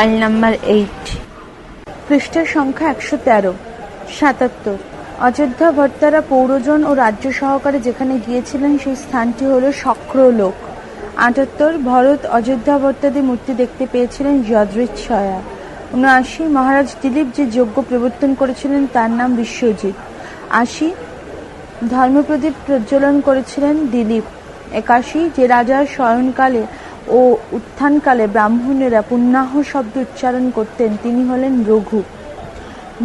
File number eight পৃষ্ঠার সংখ্যা একশো তেরো, সাতাত্তর। অযোধ্যা ভট্টারা পৌরজন ও রাজ্য সহকারে যেখানে গিয়েছিলেন সেই স্থানটি হল শক্রলোক আটাত্তর, ভরত অযোধ্যা ভট্টাদি মূর্তি দেখতে পেয়েছিলেন যদৃচ্ছয়া উনআশি, মহারাজ দিলীপ যে যজ্ঞ প্রবর্তন করেছিলেন তার নাম বিশ্বজিৎ। আশি, ধর্মপ্রদীপ প্রজ্বলন করেছিলেন দিলীপ। একাশি, যে রাজা শয়নকালে ও উত্থানকালে ব্রাহ্মণেরা পুণ্যাহ শব্দ উচ্চারণ করতেন, তিনি হলেন রঘু।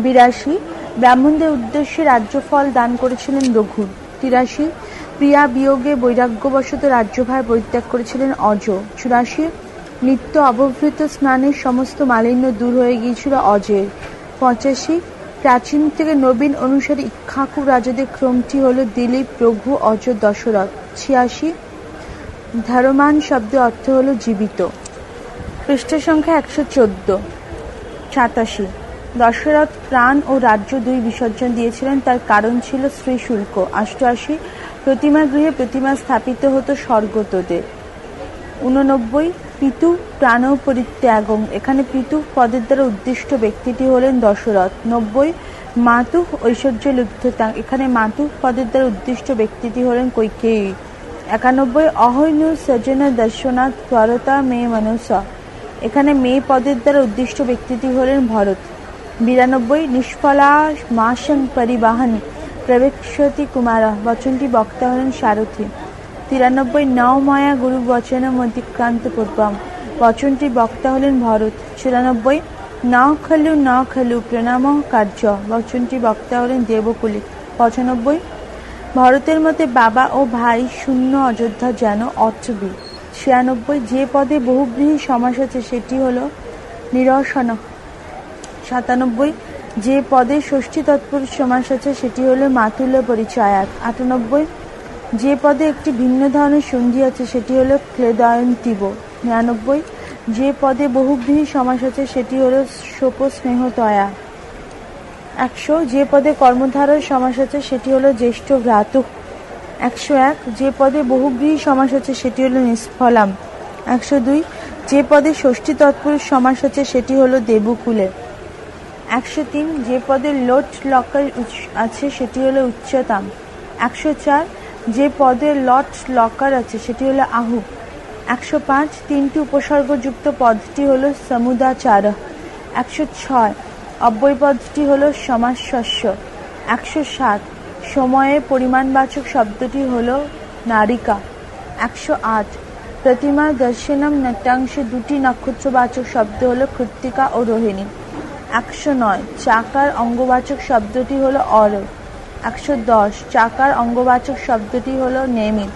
বিরাশি, ব্রাহ্মণদের উদ্দেশ্যে রাজ্যফল দান করেছিলেন রঘু। তিরাশি, প্রিয়া বিয়োগে বৈরাগ্যবশত রাজ্যভার পরিত্যাগ করেছিলেন অজ। চুরাশি, নিত্য অবভৃত স্নানের সমস্ত মালিন্য দূর হয়ে গিয়েছিল অজের। পঁচাশি, প্রাচীন থেকে নবীন অনুসারে ইক্ষাকু রাজাদের ক্রমটি হল দিলীপ, রঘু, অজ, দশরথ। ছিয়াশি ধারমান শব্দের অর্থ হল জীবিত। পৃষ্ঠা সংখ্যা একশো চোদ্দ। সাতাশি। দশরথ প্রাণ ও রাজ্য দুই বিসর্জন দিয়েছিলেন, তার কারণ ছিল শ্রী শুল্ক অষ্টআশি। প্রতিমা গৃহে প্রতিমা স্থাপিত হতো স্বর্গতদের উননব্বই পিতু প্রাণ পরিত্যাগম এখানে পিতু পদের দ্বারা উদ্দিষ্ট ব্যক্তিটি হলেন দশরথ। নব্বই। মাতু ঐশ্বর্য লুব্ধতা এখানে মাতু পদের দ্বারা উদ্দিষ্ট ব্যক্তিটি হলেন কৈকেয়ী। একানব্বই অহৈনু সজনা দর্শনাথ ভরতা মেয়ে মনুষা এখানে মেয়ে পদের দ্বারা উদ্দিষ্ট ব্যক্তিটি হলেন ভরত। বিরানব্বই নিষ্ফলা মাসং পরিবাহন প্রবেক্ষতি কুমারা। বচনটি বক্তা হলেন সারথী। তিরানব্বই নওমায়া গুরু বচনম অতিক্রান্ত পূর্বম। বচনটি বক্তা হলেন ভরত। চুরানব্বই ন খলু ন খলু প্রণাম কার্য। বচনটি বক্তা হলেন দেবকুলি। পঁচানব্বই ভরতের মতে বাবা ও ভাই শূন্য, অযোধ্যা যেন অর্চবি ছিয়ানব্বই, যে পদে বহুব্রীহী সমাস আছে, সেটি হল নিরসন। সাতানব্বই, যে পদে ষষ্ঠী তৎপুরুষ সমাস আছে, সেটি হলো মাতুল্য পরিচয়াত। আটানব্বই, যে পদে একটি ভিন্ন ধরনের সন্ধি আছে, সেটি হলো ক্লেদয়ন্তিব নিরানব্বই, যে পদে বহুব্রীহী সমাস আছে, সেটি হলো সোপ স্নেহতয়া একশো, যে পদে কর্মধারয় সমাস আছে সেটি হলো জ্যেষ্ঠ ভ্রাতু। একশো এক, যে পদে বহুব্রীহী সমাস আছে সেটি হলো নিষ্ফলাম। একশো দুই, যে পদে ষষ্ঠী তৎপুরুষ সমাস আছে সেটি হলো দেবকুলে একশো তিন, যে পদে লোট লকার আছে সেটি হলো উচ্চতাম। একশো চার, যে পদে লট লকার আছে সেটি হলো আহু। একশো পাঁচ, তিনটি উপসর্গযুক্ত পদটি হলো সমুদাচার। একশো ছয় অব্যয় হল সমাজশস্য। একশো সাত, সময়ে পরিমাণবাচক শব্দটি হল নারিকা। একশো আট, প্রতিমা দর্শনম নাট্যাংশে দুটি নক্ষত্রবাচক শব্দ হলো কৃত্তিকা ও রোহিণী। একশো নয়, চাকার অঙ্গবাচক শব্দটি হল অর একশো দশ, চাকার অঙ্গবাচক শব্দটি হল নেমি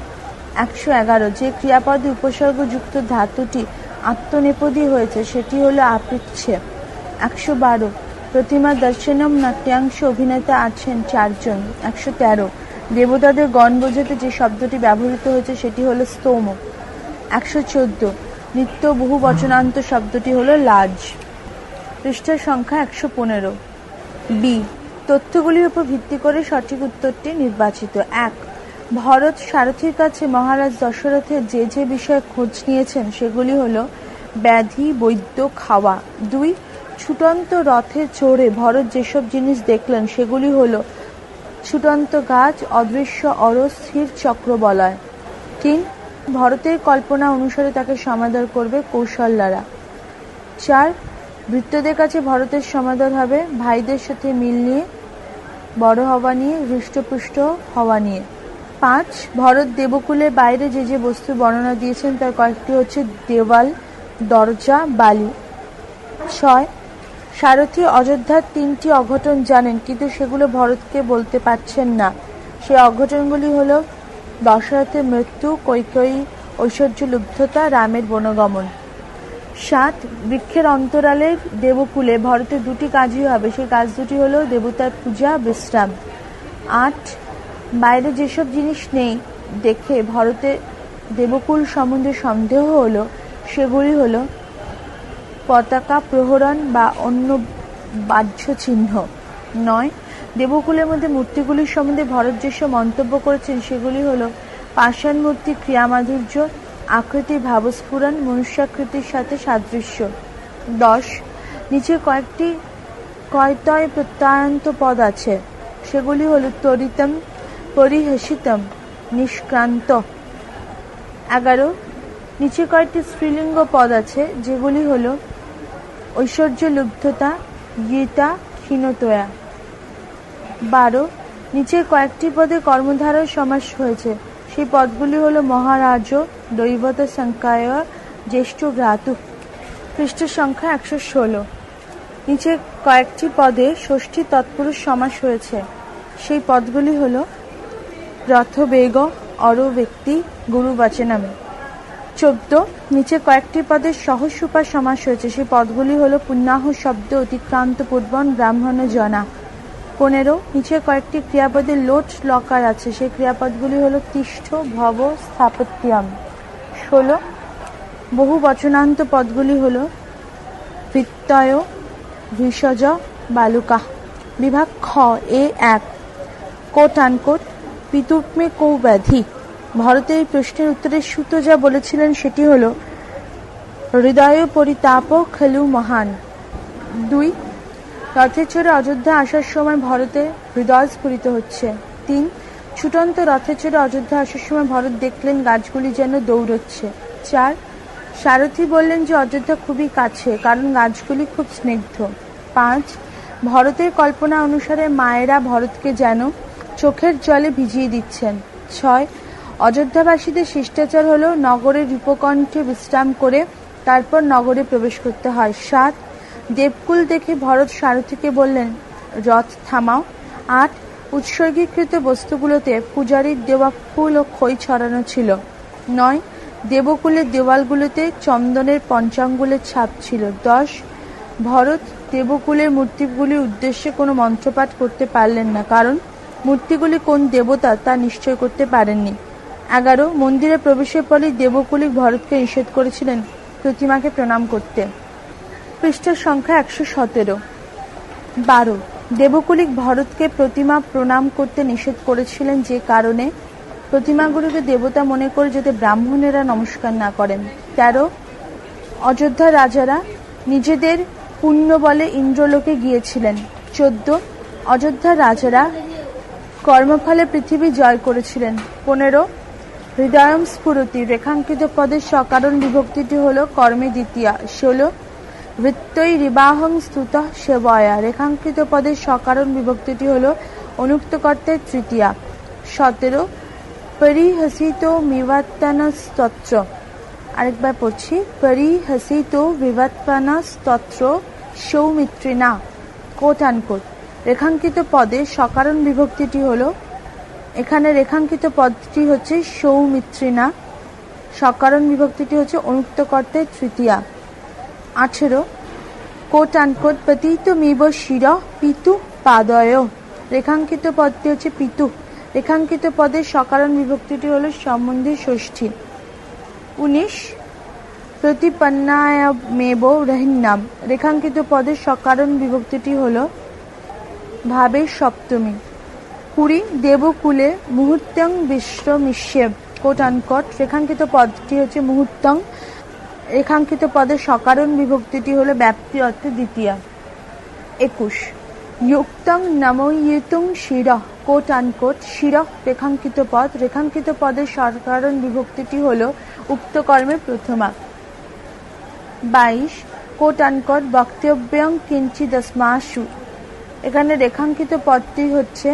একশো এগারো, যে ক্রিয়াপদে উপসর্গযুক্ত ধাতুটি আত্মনেপদী হয়েছে, সেটি হলো আপৃচ্ছে একশো বারো প্রতিমা দর্শনম নাট্যাংশ অভিনেতা আছেন চারজন, একশো তেরো। দেবতাদের গণ বোঝাতে যে শব্দটি ব্যবহৃত হয়েছে সেটি হলো স্তোম। একশো চোদ্দ। নিত্য বহু বচনান্ত শব্দটি হলো লাজ। পৃষ্ঠার সংখ্যা একশো পনেরো। বি। তথ্যগুলির উপর ভিত্তি করে সঠিক উত্তরটি নির্বাচিত। এক। ভরত সারথীর কাছে মহারাজ দশরথের যে যে বিষয়ে খোঁজ নিয়েছেন সেগুলি হল ব্যাধি, বৈদ্য, খাওয়া। দুই। ছুটন্ত রথে চড়ে ভরত যেসব জিনিস দেখলেন, সেগুলি হল ছুটন্ত গাছ, অদৃশ্য অরস্থির চক্র বলয় তিন, ভরতের কল্পনা অনুসারে তাকে সমাদর করবে কৌশল্যারা। চার বৃত্তদের কাছে ভরতের সমাদর হবে ভাইদের সাথে মিল নিয়ে, বড় হওয়া নিয়ে, হৃষ্টপুষ্ট হওয়া নিয়ে। পাঁচ, ভরত দেবকুলের বাইরে যে যে বস্তু বর্ণনা দিয়েছেন, তার কয়েকটি হচ্ছে দেওয়াল, দরজা, বালি। ছয় সারথী অযোধ্যার তিনটি অঘটন জানেন, কিন্তু সেগুলো ভরতকে বলতে পারছেন না। সেই অঘটনগুলি হলো দশরথের মৃত্যু, কৈকয়ী ঐশ্বর্য লুব্ধতা রামের বনগমন। সাত, বৃক্ষের অন্তরালে দেবকুলে ভরতের দুটি কাজই হবে। সেই কাজ দুটি হলো দেবতার পূজা, বিশ্রাম। আট, বাইরে যেসব জিনিস নেই দেখে ভরতের দেবকুল সম্বন্ধে সন্দেহ হলো, সেগুলি হলো পতাকা প্রহরণ বা অন্য বাহ্য চিহ্ন নয়। দেবকুলের মধ্যে মূর্তিগুলির সম্বন্ধে ভরত যেসব মন্তব্য করেছেন, সেগুলি হলো পাষাণ মূর্তি ক্রিয়ামাধুর্য আকৃতি ভাবস্ফুরণ, মনুষ্যাকৃতির সাথে সাদৃশ্য। দশ, নিচে কয়েকটি কয়তয় প্রত্যয়ান্ত পদ আছে। সেগুলি হল তরিতম পরিহসিতম নিষ্ক্রান্ত। এগারো, নিচে কয়েকটি স্ত্রীলিঙ্গ পদ আছে, যেগুলি হল ঐশ্বর্য লুব্ধতা গীতা, ক্ষীণতয়া। বারো, নিচের কয়েকটি পদে কর্মধারয় সমাস হয়েছে। সেই পদগুলি হল মহারাজ, দৈবত সংখ্যায় জ্যেষ্ঠ ঘ্রাতু পৃষ্ঠ সংখ্যা একশো ষোলো। নিচে কয়েকটি পদে ষষ্ঠী তৎপুরুষ সমাস হয়েছে। সেই পদগুলি হল রথবেগ অর ব্যক্তি গুরু বাচনামে চোদ্দ, নিচে কয়েকটি পদের সহজ সুপার সমাস হয়েছে। সেই পদগুলি হল পুণ্যাহ শব্দ, অতিক্রান্ত পূর্বন ব্রাহ্মণ জনা। পনেরো, নিচে কয়েকটি ক্রিয়াপদের লোট লকার আছে। সেই ক্রিয়াপদগুলি হল তিষ্ঠ, ভব, স্থাপত্যম। ষোলো, বহু বচনান্ত পদগুলি হল বৃত্তয় ভৃষজ, বালুকা। বিভাগ খ, এ এক। কোট আনকোট কৌ ব্যাধি ভারতের প্রশ্নের উত্তরে সুত যা বলেছিলেন সেটি হল হৃদয় পরিতাপ খেলু মহান। দুই, রথের চড়ে অযোধ্যা আসার সময় ভারতে হৃদয় স্ফুরিত হচ্ছে। তিন, ছুটন্ত রথের চড়ে অযোধ্যা আসার সময় ভারত দেখলেন গাছগুলি যেন দৌড়চ্ছে। চার, সারথী বললেন যে অযোধ্যা খুবই কাছে, কারণ গাছগুলি খুব স্নিগ্ধ। পাঁচ, ভরতের কল্পনা অনুসারে মায়েরা ভরতকে যেন চোখের জলে ভিজিয়ে দিচ্ছেন। ছয় অযোধ্যাবাসীদের শিষ্টাচার হল নগরের রূপকণ্ঠে বিশ্রাম করে তারপর নগরে প্রবেশ করতে হয়। সাত, দেবকুল দেখে ভরত সারথীকে বললেন, রথ থামাও। আট, উৎসর্গীকৃত বস্তুগুলোতে পূজারীর দেওয়া ফুল ও খই ছড়ানো ছিল। নয়, দেবকুলের দেওয়ালগুলোতে চন্দনের পঞ্চাঙ্গুলের ছাপ ছিল। দশ, ভরত দেবকুলের মূর্তিগুলির উদ্দেশ্যে কোনো মন্ত্রপাঠ করতে পারলেন না, কারণ মূর্তিগুলি কোন দেবতা তা নিশ্চয় করতে পারেননি। এগারো, মন্দিরে প্রবেশের পরই দেবকুলিক ভরতকে নিষেধ করেছিলেন প্রতিমাকে প্রণাম করতে। পৃষ্ঠার সংখ্যা একশো সতেরো। বারো দেবকুলিক ভরতকে প্রতিমা প্রণাম করতে নিষেধ করেছিলেন যে কারণে প্রতিমাগুলিকে দেবতা মনে করে যাতে ব্রাহ্মণেরা নমস্কার না করেন। তেরো অযোধ্যার রাজারা নিজেদের পুণ্য বলে ইন্দ্রলোকে গিয়েছিলেন। চোদ্দ অযোধ্যার রাজারা কর্মফলে পৃথিবী জয় করেছিলেন। পনেরো হৃদয়ম স্ফুরতি। রেখাঙ্কিত পদের সকারণ বিভক্তিটি হল কর্মে দ্বিতীয়া, ষোলো বৃত্তই রিবাহং স্তুত সেবয়া। রেখাঙ্কিত পদের সকারণ বিভক্তিটি হল অনুক্ত কর্তের তৃতীয়া, সতেরো, পরিহসিত মিবাত্তানস্তত্র আরেকবার পড়ছি, পরিহসিত বিবাত্তানস্তত্র সৌমিত্রিনা কোট আনকোট রেখাঙ্কিত পদে সকারণ বিভক্তিটি হল এখানে রেখাঙ্কিত পদটি হচ্ছে সৌমিত্রিনা। সকারণ বিভক্তিটি হচ্ছে অনুক্ত কর্তের তৃতীয়া। আঠেরো। কোট অ্যান্ড আনকোট পতিত মিব শির পিতু পাদয়। রেখাঙ্কিত পদটি হচ্ছে পিতু। রেখাঙ্কিত পদের সকারণ বিভক্তিটি হল সম্বন্ধে ষষ্ঠী। উনিশ। প্রতিপন্নায় প্রতিপন্নায়মেব রহিন্নাম। রেখাঙ্কিত পদের সকারণ বিভক্তিটি হল ভাবের সপ্তমী। কুড়ি দেবকুলে মুহূর্তং বিশ্রমিষ্যেব কোট আনকট রেখাঙ্কিত পদটি হচ্ছে মুহূর্তং। রেখাঙ্কিত পদের সকারণ বিভক্তিটি হলো ব্যাপ্তি অর্থে দ্বিতীয়া। একুশ যুক্তং নময়িতুং শির কোট আনকোট শির রেখাঙ্কিত পদ। রেখাঙ্কিত পদের সকারণ বিভক্তিটি হলো উক্ত কর্মের প্রথমা। বাইশ কোট আনকট বক্তব্যং কিঞ্চিদস্মাসু। এখানে রেখাঙ্কিত পদটি হচ্ছে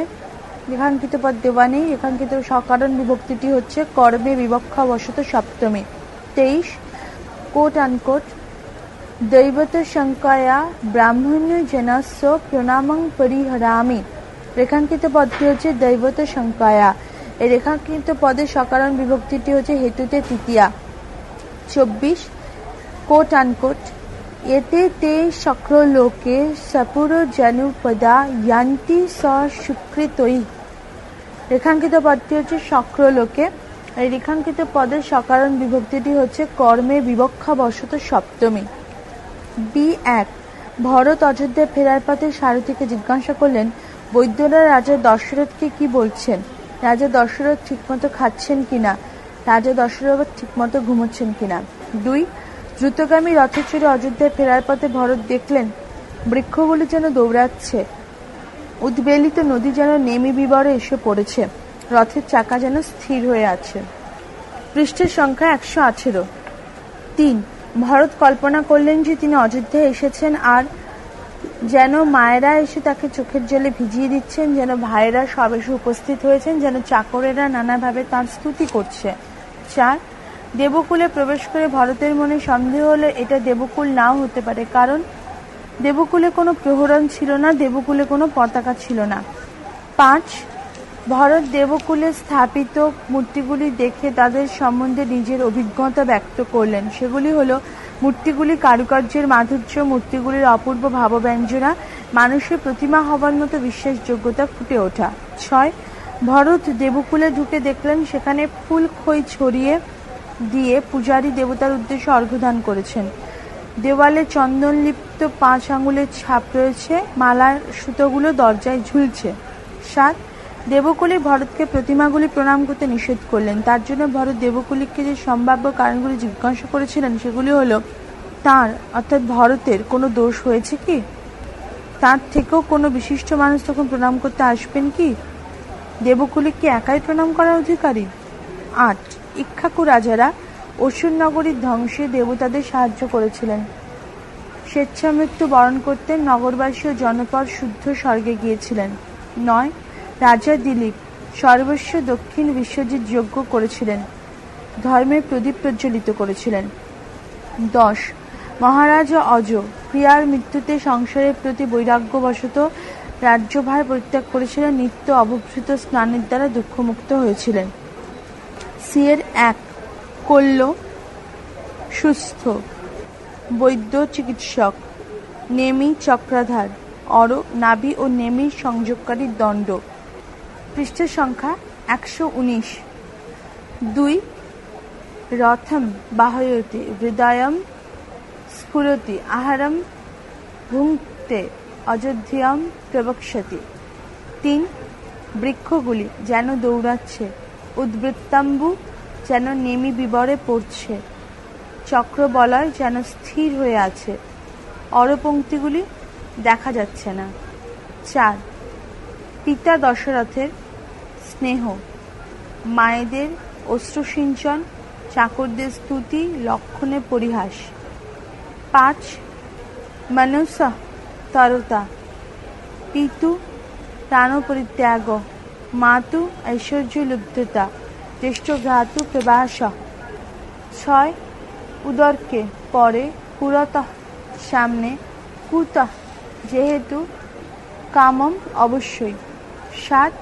রেখাঙ্কিত পদ দেওয়া নেই। রেখাঙ্কিত সকারণ বিভক্তিটি হচ্ছে কর্মে বিবক্ষা বশত সপ্তমী। তেইশ কোট আনকোট দৈবত শঙ্কায়া ব্রাহ্মণ্য জনস্য প্রণামং পরিহরামি। রেখাঙ্কিত পদটি হচ্ছে দৈবত শঙ্কায়া এই রেখাঙ্কিত পদের সকারণ বিভক্তিটি হচ্ছে হেতুতে তৃতীয়া। চব্বিশ কোট আনকোট এতে তে শক্রলোকে সপুর জনুপদা ইয়ান্তি স সুকৃতই রেখাঙ্কিত পদটি হচ্ছে শক্রলোকে এই রেখাঙ্কিত পদের সকারণ বিভক্তিটি হচ্ছে কর্মে বিবক্ষা বশত সপ্তমী। বি এক, ভরত অযোধ্যায় ফেরার পথে সারথীকে জিজ্ঞাসা করলেন, বৈদ্যরা রাজা দশরথকে কি বলছেন? রাজা দশরথ ঠিকমতো খাচ্ছেন কিনা? রাজা দশরথ ঠিকমতো ঘুমোচ্ছেন কিনা? দুই, দ্রুতগামী রথে চড়ে অযোধ্যায় ফেরার পথে ভরত দেখলেন, বৃক্ষগুলি যেন দৌড়াচ্ছে। উদ্বেলিত নদী যেন নেমি বিবরে এসে পড়েছে। রথের চাকা যেন স্থির হয়ে আছে। পৃষ্ঠের সংখ্যা একশো আঠেরো। তিন, ভরত কল্পনা করলেন যে তিনি অযোধ্যায় এসেছেন আর যেন মায়েরা এসে তাকে চোখের জলে ভিজিয়ে দিচ্ছেন, যেন ভাইয়েরা সব এসে উপস্থিত হয়েছেন, যেন চাকরেরা নানাভাবে তার স্তুতি করছে। চার, দেবকুলে প্রবেশ করে ভরতের মনে সন্দেহ হলে এটা দেবকুল নাও হতে পারে, কারণ দেবকুলে কোনো প্রহরণ ছিল না, দেবকুলে কোনো পতাকা ছিল না। পাঁচ, ভরত দেবকুলে স্থাপিত মূর্তিগুলি দেখে তাদের সম্বন্ধে নিজের অভিজ্ঞতা ব্যক্ত করলেন। সেগুলি হলো মূর্তিগুলি কারুকার্যের মাধুর্য, মূর্তিগুলির অপূর্ব ভাবব্যঞ্জনা, মানুষের প্রতিমা হবার মতো বিশ্বাসযোগ্যতা ফুটে ওঠা। ছয়, ভরত দেবকুলে ঢুকে দেখলেন সেখানে ফুল খই ছড়িয়ে দিয়ে পূজারী দেবতার উদ্দেশ্যে অর্ঘ্যদান করেছেন। দেওয়ালে চন্দনলিপ্ত পাঁচ আঙুলের ছাপ রয়েছে, মালার সুতোগুলো দরজায় ঝুলছে। সাত, দেবকুলি ভরতকে প্রতিমাগুলি প্রণাম করতে নিষেধ করলেন। তার জন্য ভরত দেবকুলিকে যে সম্ভাব্য কারণগুলি জিজ্ঞাসা করেছিলেন, সেগুলি হলো, তার, অর্থাৎ ভরতের, কোনো দোষ হয়েছে কি? তার থেকেও কোনো বিশিষ্ট মানুষ তখন প্রণাম করতে আসবেন কি? দেবকুলি কি একাই প্রণাম করার অধিকারী? আট, ইক্ষাকু রাজারা অসুর নগরীর ধ্বংসে দেবতাদের সাহায্য করেছিলেন। স্বেচ্ছামৃত্যু বরণ করতে নগরবাসী ও জনপদ শুদ্ধ স্বর্গে গিয়েছিলেন। নয়, রাজা দিলীপ সর্বস্ব দক্ষিণ বিশ্বজিৎ যজ্ঞ করেছিলেন। ধর্মের প্রদীপ প্রজ্বলিত করেছিলেন। দশ, মহারাজা অজ প্রিয়ার মৃত্যুতে সংসারের প্রতি বৈরাগ্যবশত রাজ্যভার পরিত্যাগ করেছিলেন, নিত্য অবভৃত স্নানের দ্বারা দুঃখমুক্ত হয়েছিলেন। সিয়ের এক কল্য সুস্থ, বৈদ্য চিকিৎসক, নেমি চক্রাধার, অর, নাভি ও নেমির সংযোগকারী দণ্ড। পৃষ্ঠের সংখ্যা একশো উনিশ। দুই, রথম বাহয়তি, হৃদয়ম স্ফুরতি, আহারম ভুঙ্ক্তে অযোধ্যাম প্রবক্ষতি তিন, বৃক্ষগুলি যেন দৌড়াচ্ছে, উদ্বৃত্তাম্বু যেন নেমি বিবরে পড়ছে। চক্রবলয় যেন স্থির হয়ে আছে। অরপঙ্ক্তিগুলি দেখা যাচ্ছে না। চার, পিতা দশরথের স্নেহ। মায়েদের অশ্রুসিঞ্চন, চাকরদের স্তুতি, লক্ষণে পরিহাস। পাঁচ, মনুষ্য তরতা। পিতু প্রাণপরিত্যাগ, মাতু ঐশ্বর্য লুব্ধতা জ্যেষ্ঠ ঘ্রাতু প্রবাস ছয়, উদরকে পরে পুরত সামনে কুত যেহেতু কামম অবশ্যই। সাত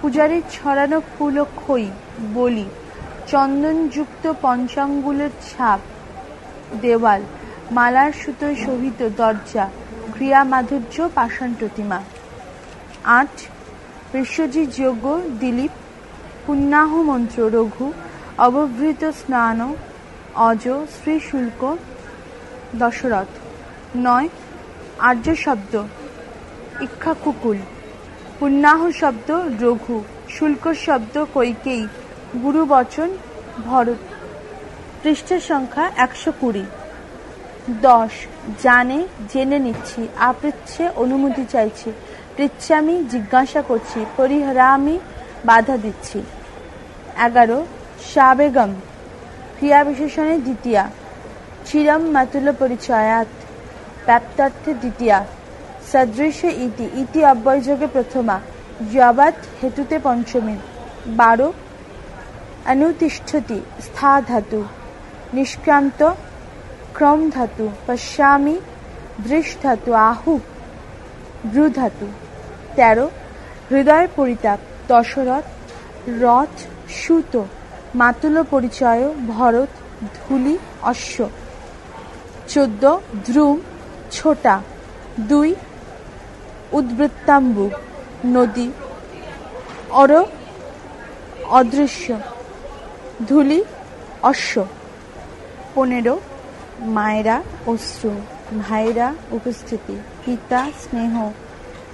পূজারীর ছড়ানো ফুল খই বলি, চন্দনযুক্ত পঞ্চাঙ্গুলের ছাপ, দেওয়াল, মালার সুতোয় শোভিত দরজা, ক্রিয়া মাধুর্য, পাষাণ প্রতিমা। আট বিশ্বজিৎ যোগ্য, দিলীপ পুণ্যাহ মন্ত্র রঘু অবভৃত স্নান, অজ শ্রী শুল্ক দশরথ। নয়, আর্য শব্দ ইক্ষাকুকুল পুণ্যাহ শব্দ, রঘু। শুল্ক শব্দ, কৈকেয়ী। গুরু বচন, ভরত। পৃষ্ঠের সংখ্যা একশো কুড়ি। দশ, জানে, জেনে নিচ্ছি আপৃচ্ছে অনুমতি চাইছি। পৃচ্ছামি, জিজ্ঞাসা করছি, পরিহরামি বাধা দিচ্ছি। এগারো, সাবেগম, ক্রিয়া বিশেষণে দ্বিতীয়া, চিরম মাতুল পরিচয়াত, প্রাপ্তার্থে দ্বিতীয়া, সদৃশ ইতি ইতি অব্যয়যোগে প্রথমা জবাত হেতুতে পঞ্চমী। বারো, অনুতিষ্ঠতি, স্থা ধাতু, নিষ্ক্রান্ত, ক্রম ধাতু, পশ্যামি, দৃশ ধাতু, আহু, ভ্রু ধাতু। তেরো, হৃদয় পরিতাপ দশরথ, রথ, সুত, মাতুল পরিচয়, ভরত, ধুলি, অশ্ব। চোদ্দ ধ্রুম ছোটা। দুই, উদ্বৃত্তাম্বু, নদী। অর, অদৃশ্য। ধুলি, অশ্ব। পনেরো, মায়েরা, অশ্রু। ভাইরা, উপস্থিতি। পিতা, স্নেহ।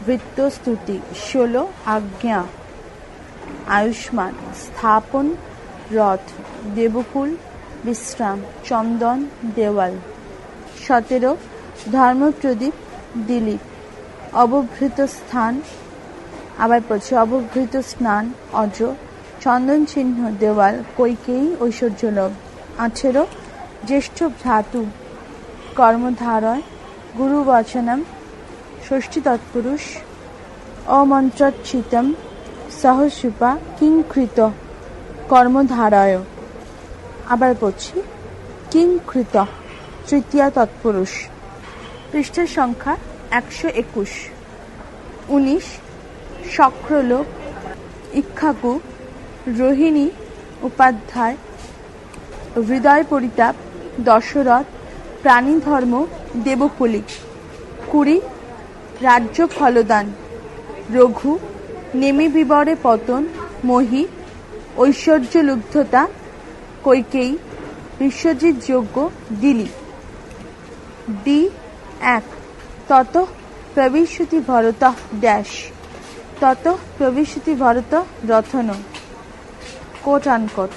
বৃত্তস্তুতি ষোলো, আজ্ঞা। আয়ুষ্মান, স্থাপন, রথ, দেবকুল, বিশ্রাম, চন্দন, দেওয়াল। সতেরো, ধর্মপ্রদীপ দিলীপ অবভৃত স্থান, আবার পড়ছে, অবভৃত স্নান, অজ, চন্দন চিহ্ন, দেওয়াল, কৈকেয়ী, ঐশ্বর্যলোভ। আঠেরো, জ্যেষ্ঠ ভ্রাতু কর্মধারয়, গুরুবচনম, ষষ্ঠী তৎপুরুষ, অমন্ত্রচ্ছিতম সহসুপা কিংকৃত কর্মধারয়। আবার পড়ছি, কিংকৃত তৃতীয়া তৎপুরুষ। পৃষ্ঠের সংখ্যা একশো একুশ। উনিশ, শক্রলোক, ইক্ষাকু, রোহিণী, উপাধ্যায় হৃদয় পরিতাপ দশরথ, প্রাণীধর্ম, দেবকুলি। কুড়ি, রাজ্য ফলদান। রঘু নেমি বিবরে পতন, মহি, ঐশ্বর্য লুব্ধতা, কৈকেয়ী, বিশ্বজিৎ যোগ্য, দিলি। ডি, এক। তত প্রবিশ্যতি ভরত ড্যাশ। তত প্রবিশ্যতি ভরত রথন। Quote unquote.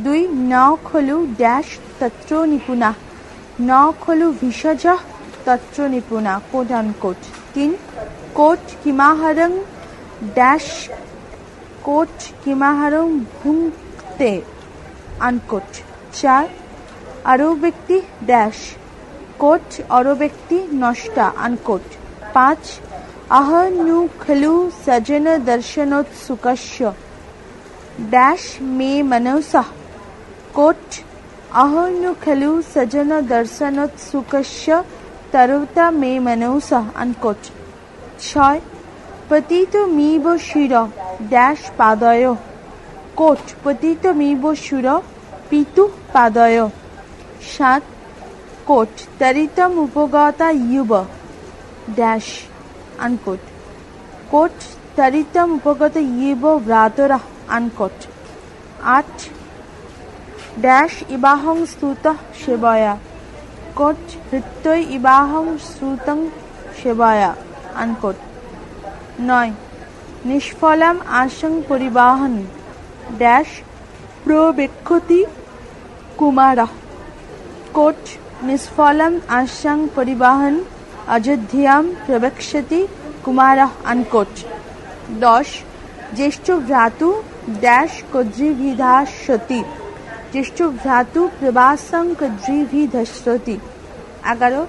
দুই, ন খলু ড্যাশ তত্র নিপুণা। ন খলু ভিষজ তত্র নিপুণা, কোট আনকোট। তিন, কোট কিমাহরং ড্যাশ কোট কিমাহরং ভুঙ্ক্তে আনকোট চার আরো ব্যক্তি ড্যাশ কোট অরো ব্যক্তি নষ্টা আনকোট পাঁচ अहनु खलु सजन दर्शनोत्सुकस्य डैश मे मनसः कोट अहनु खलु सजन दर्शनोत्सुकस्य तरुता मे मनसः अनकोट ছয় পতিত মিব শির ড্যাশ পাদয় কোট পতিত মিব শির পিতু পাদয় সাত কোট তরিতম উপগতা ইউব dash unquote. Quote, Taritam Upagata Yibo Vratora, unquote. At dash Ibahang Stuta Shibaya. Quote, Hrittoi Ibahang Strutang Shibaya, unquote. নয়। নিষ্ফলাম আশং পরিবাহন ড্যাশ প্রবেক্ষতি কুমারা কোট নিষ্ফলাম আশাং পরিবাহন অযোধ্যাম প্রবক্ষতি কুমার আনকোট। দশ। জ্যেষ্ঠ ভ্রাতু ড্যাশ কদ্রিভিধাসতি জ্যেষ্ঠ ভ্রাতু প্রবাসং কদ্রিভিধস্রতি এগারো।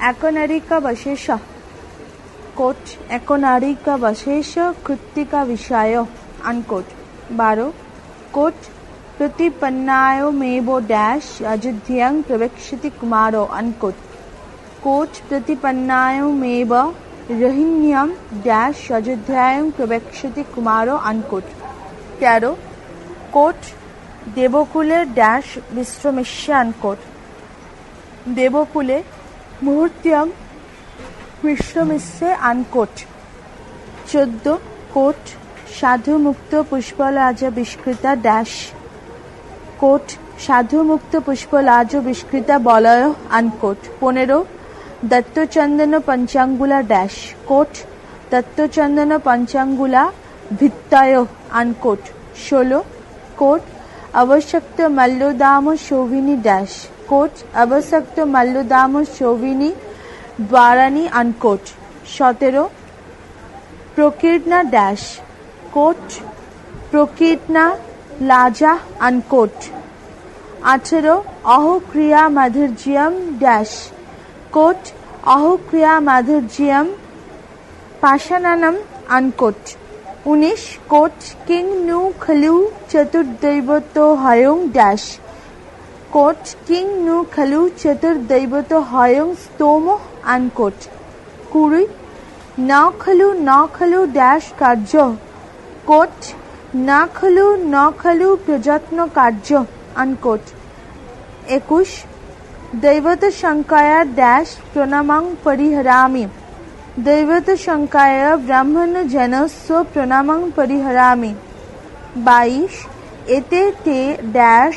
একনারিকা বশেষ কোট একনারিকা বশেষ কৃত্তিকা বিষয় আনকোট বারো, কোট, প্রতিপন্নায় মেবো ড্যাশ অযোধ্যাং প্রবক্ষতি কুমারো আনকোট কোচ প্রতিপন্নায়মেব রহিণ্যম ড্যাশ অযোধ্যায়ং প্রবেক্ষতি কুমারো আনকোট তেরো, কোট দেবকুলের ড্যাশ বিশ্রমিষ্য আনকোট দেবকুলে মুহূর্ত্যং বিশ্রমিষ্যে আনকোট। চোদ্দ, কোট সাধু মুক্ত পুষ্পলাজ বিষ্কৃতা ড্যাশ। কোট সাধু মুক্ত পুষ্পলাজ বিষ্কৃতা বলয় আনকোট। পনেরো, দত্তচন্দন পঞ্চাঙ্গুলা ড্যাশ। কোট, দত্তচন্দন পঞ্চাঙ্গুলা ভিত্তায় আনকোট। ষোলো, কোট অবশক্ত মল্লদাম শোভিনী ড্যাশ। কোট অবশক্ত মল্লদাম শোভিনী দ্বারানি আনকোট, সতেরো। প্রকীর্ণা ড্যাশ কোট। প্রকীর্ণা লাজা আনকোট, আঠেরো। অহক্রিয়া মাধুর্যম ড্যাশ কোট। অহক্রিয়া মাধুর্যম পাশানানম আনকোট, উনিশ। কোট কিং নু খলু চতুর্দৈবত হয়ং ড্যাশ কোট কিং নু খলু চতুর্দৈবত হয়ং স্তোম আনকোট। কুড়ি ন খলু ন খলু ড্যাশ কার্য। কোট না খলু ন খলু প্রযত্ন কার্য, আনকোট। একুশ, দৈবত শঙ্কায় ড্যাশ প্রণামাং পরিহরামি। দৈবত শঙ্কায় ব্রাহ্মণ জনস্ব প্রণামাং পরিহরামি। বাইশ, এতে তে ড্যাশ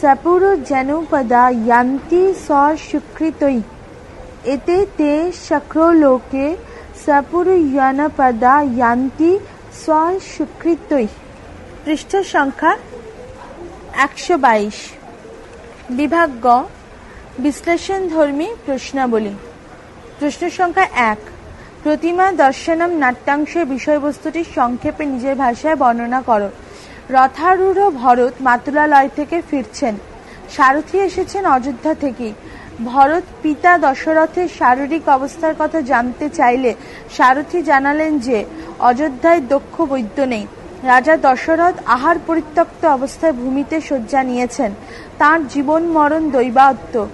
সপুর জনুপদা ইয়ান্তি স্বস্বীকৃতই এতে তে শক্রলোকে সপুর জনপদা ইয়ান্তি স্বস্বীকৃতই পৃষ্ঠ সংখ্যা একশো বাইশ। বিভাগ গ বিশ্লেষণধর্মী প্রশ্নাবলী। প্রশ্ন সংখ্যা এক। প্রতিমা দর্শনম নাট্যাংশের বিষয়বস্তুটি সংক্ষেপে নিজের ভাষায় বর্ণনা করো। রথারূঢ় ভরত মাতুলালয় থেকে ফিরছেন। সারথি এসেছেন অযোধ্যা থেকেই। ভরত পিতা দশরথের শারীরিক অবস্থার কথা জানতে চাইলে সারথি জানালেন যে, অযোধ্যায় দক্ষ বৈদ্য নেই। রাজা দশরথ আহার পরিত্যক্ত অবস্থায় ভূমিতে শয্যা নিয়েছেন। তার জীবন মরণ দৈবাত্ম।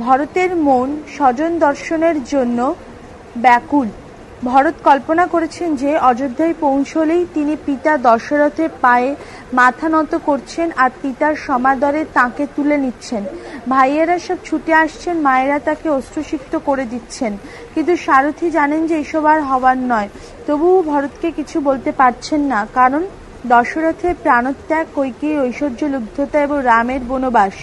ভরতের মন স্বজন দর্শনের জন্য ব্যাকুল। ভরত কল্পনা করেছেন যে অযোধ্যায় পৌঁছলেই তিনি পিতা দশরথের পায়ে মাথা নত করছেন আর পিতার সমাদরে তাকে তুলে নিচ্ছেন। ভাইয়েরা সব ছুটে আসছেন, মায়েরা তাকে অস্ত্রসিক্ত করে দিচ্ছেন। কিন্তু সারথি জানেন যে এসব আর হওয়ার নয়। তবুও ভরতকে কিছু বলতে পারছেন না, কারণ দশরথের প্রাণত্যাগ, কৈকেয়ী, ঐশ্বর্য, লুব্ধতা এবং রামের বনবাস,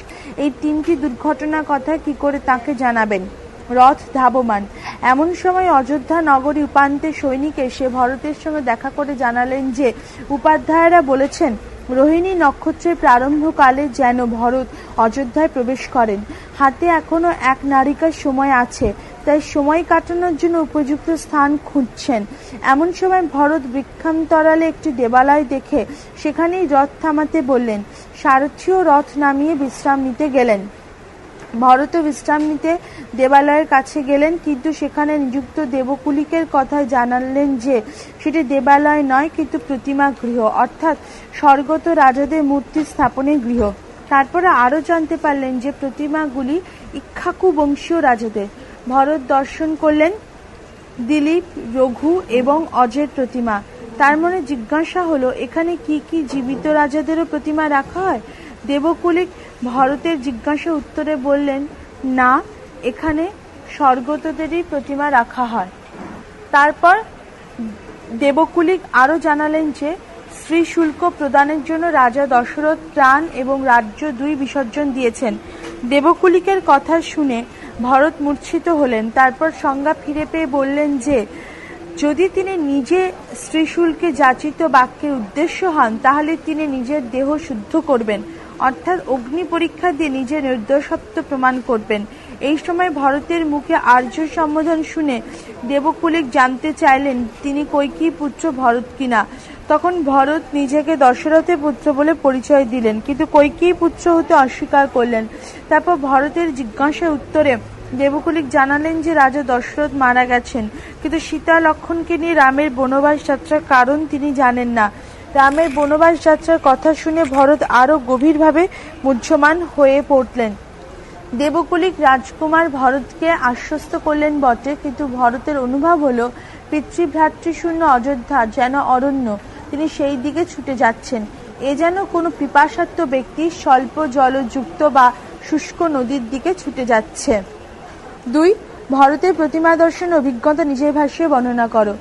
এই তিনটি দুর্ঘটনার কথা কি করে তাকে জানাবেন? রথ ধাবমান। এমন সময় অযোধ্যা নগরী উপান্তে সৈনিক এসে ভরতের সঙ্গে দেখা করে জানালেন যে, উপাধ্যায়রা বলেছেন, রোহিণী নক্ষত্রের প্রারম্ভকালে যেন ভরত অযোধ্যায় প্রবেশ করেন। হাতে এখনও এক নারিকার সময় আছে, তাই সময় কাটানোর জন্য উপযুক্ত স্থান খুঁজছেন। এমন সময় ভরত বৃক্ষান্তরালে একটি দেবালয় দেখে সেখানেই রথ থামাতে বললেন, সারথীও রথ নামিয়ে বিশ্রাম নিতে গেলেন। ভরত বিশ্রাম নিতে দেবালয়ের কাছে গেলেন, কিন্তু সেখানে নিযুক্ত দেবকুলিকের কথা জানালেন যে, সেটি দেবালয় নয়, কিন্তু প্রতিমা গৃহ, অর্থাৎ স্বর্গত রাজাদের মূর্তি স্থাপনের গৃহ। তারপরে আরও জানতে পারলেন যে, প্রতিমাগুলি ইক্ষাকু বংশীয় রাজাদের। ভরত দর্শন করলেন দিলীপ, রঘু এবং অজের প্রতিমা। তার মনে জিজ্ঞাসা হলো, এখানে কি কি জীবিত রাজাদেরও প্রতিমা রাখা হয়? দেবকুলিক ভরতের জিজ্ঞাসা উত্তরে বললেন, না, এখানে স্বর্গতদেরই প্রতিমা রাখা হয়। তারপর দেবকুলিক আরও জানালেন যে স্ত্রী শুল্ক প্রদানের জন্য রাজা দশরথ প্রাণ এবং রাজ্য দুই বিসর্জন দিয়েছেন। দেবকুলিকের কথা শুনে ভরত মূর্ছিত হলেন। তারপর সংজ্ঞা ফিরে পেয়ে বললেন যে, যদি তিনি নিজে স্ত্রীশুল্কে যাচিত বাক্যের উদ্দেশ্য হন, তাহলে তিনি নিজের দেহ শুদ্ধ করবেন। অর্থাৎ অগ্নি পরীক্ষা দিয়ে নিজের নির্দোষত্ব প্রমাণ করবেন। এই সময় ভরতের মুখে আর্য সম্বোধন শুনে দেবকুলিক জানতে চাইলেন, তিনি কৈকী পুত্র ভরত কিনা? তখন ভরত নিজেকে দশরথের পুত্র বলে পরিচয় দিলেন, কিন্তু কৈকী পুত্র হতে অস্বীকার করলেন? তারপর ভরতের জিজ্ঞাসার উত্তরে দেবকুলিক জানালেন যে রাজা দশরথ মারা গেছেন, কিন্তু সীতা লক্ষণকে নিয়ে রামের বনবাস যাত্রার কারণ তিনি জানেন না। রামের বনবাস যাত্রার কথা শুনে ভরত আরও গভীরভাবে মুহ্যমান হয়ে পড়লেন। দেবকুলিক রাজকুমার ভরতকে আশ্বস্ত করলেন বটে, কিন্তু ভরতের অনুভব হলো পিতৃভ্রাতৃশূন্য অযোধ্যা যেন অরণ্য, তিনি সেই দিকে ছুটে যাচ্ছেন। এ যেন কোনো পিপাসাত্ম ব্যক্তি স্বল্প জলযুক্ত বা শুষ্ক নদীর দিকে ছুটে যাচ্ছে। দুই, ভরতের প্রতিমা দর্শন অভিজ্ঞতা নিজের ভাষায় বর্ণনা করো।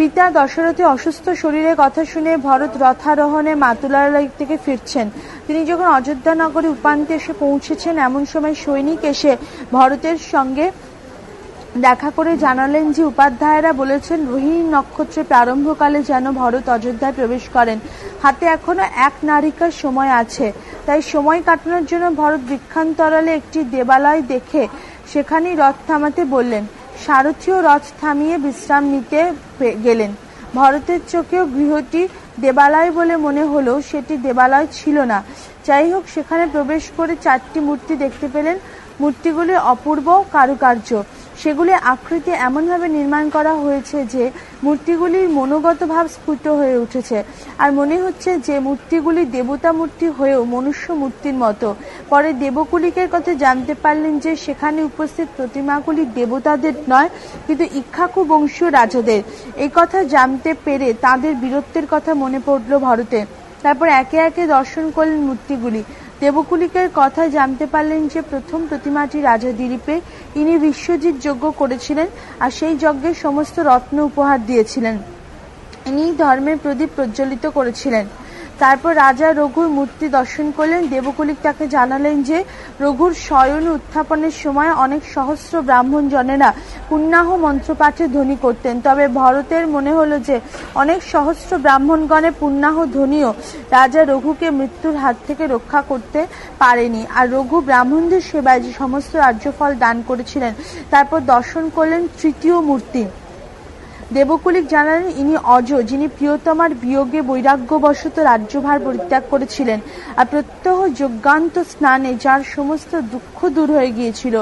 পিতা দশরথী অসুস্থ শরীরের কথা শুনে ভরত রথারোহণে মাতুলালয় থেকে ফিরছেন। তিনি যখন অযোধ্যা নগরে উপান্তে এসে পৌঁছেছেন, এমন সময় সৈনিক এসে ভরতের সঙ্গে দেখা করে জানালেন যে, উপাধ্যায়রা বলেছেন, রোহিণী নক্ষত্রের প্রারম্ভকালে যেন ভরত অযোধ্যায় প্রবেশ করেন। হাতে এখনও এক নারিকার সময় আছে। তাই সময় কাটানোর জন্য ভরত বৃক্ষান্তরালে একটি দেবালয় দেখে সেখানেই রথ থামাতে বললেন। সারথীও রথ থামিয়ে বিশ্রাম নিতে গেলেন। ভরতের চোখেও গৃহটি দেবালয় বলে মনে হলো সেটি দেবালয় ছিল না। যাই হোক, সেখানে প্রবেশ করে চারটি মূর্তি দেখতে পেলেন। মূর্তিগুলি অপূর্ব কারুকার্য। সেগুলি আকৃতি এমনভাবে নির্মাণ করা হয়েছে যে মূর্তিগুলির মনোগত ভাব স্ফুট হয়ে উঠেছে। আর মনে হচ্ছে যে মূর্তিগুলি দেবতা মূর্তি হয়েও মনুষ্য মূর্তির মতো। পরে দেবকুলিকের কথা জানতে পারলেন যে সেখানে উপস্থিত প্রতিমাগুলি দেবতাদের নয়, কিন্তু ইক্ষাকু বংশীয় রাজাদের। এই কথা জানতে পেরে তাদের বীরত্বের কথা মনে পড়ল ভারতে। তারপর একে একে দর্শন করলেন মূর্তিগুলি। দেবকুলিকের কথা জানতে পারলেন যে প্রথম প্রতিমাটি রাজা দিলীপে ইনি বিশ্বজিৎ যজ্ঞ করেছিলেন আর সেই যজ্ঞের সমস্ত রত্ন উপহার দিয়েছিলেন। ইনি ধর্মের প্রদীপ প্রজ্বলিত করেছিলেন। তারপর রাজা রঘুর মূর্তি দর্শন করলেন। দেবকুলিক তাকে জানালেন যে, রঘুর শয়ন উত্থাপনের সময় অনেক সহস্র ব্রাহ্মণ জনেরা পুণ্যাহ মন্ত্রপাঠে ধ্বনি করতেন। তবে ভরতের মনে হলো যে, অনেক সহস্র ব্রাহ্মণগণে পুণ্যাহ ধ্বনিও রাজা রঘুকে মৃত্যুর হাত থেকে রক্ষা করতে পারেনি। আর রঘু ব্রাহ্মণদের সেবায় যে সমস্ত রাজ্যফল দান করেছিলেন, তারপর দর্শন করলেন তৃতীয় মূর্তি। দেবকুলিক জানালেন ইনি অজ, যিনি প্রিয়তমার বিয়োগে বৈরাগ্যবশত রাজ্যভার পরিত্যাগ করেছিলেন আর প্রত্যহ যজ্ঞান্ত স্নানে যার সমস্ত দুঃখ দূর হয়ে গিয়েছিল।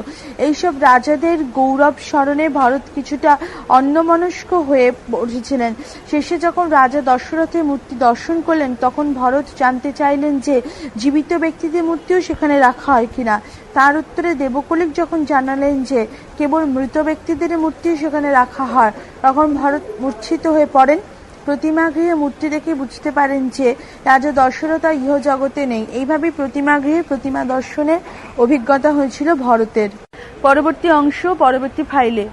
এইসব রাজাদের গৌরব স্মরণে ভরত কিছুটা অন্যমনস্ক হয়ে পড়েছিলেন শেষে যখন রাজা দশরথের মূর্তি দর্শন করলেন, তখন ভরত জানতে চাইলেন যে, জীবিত ব্যক্তিদের মূর্তিও সেখানে রাখা হয় কিনা। তার উত্তরে দেবকুলিক যখন জানালেন যে কেবল মৃত ব্যক্তিদের মূর্তি সেখানে রাখা হয়, তখন ভরত মূর্ছিত হয়ে পড়েন। প্রতিমা গৃহে মূর্তি দেখে বুঝতে পারেন যে রাজা দর্শনতা আর ইহ জগতে নেই। এইভাবে প্রতিমা গৃহে প্রতিমা দর্শনের অভিজ্ঞতা হয়েছিল ভরতের। পরবর্তী অংশ, পরবর্তী ফাইলে।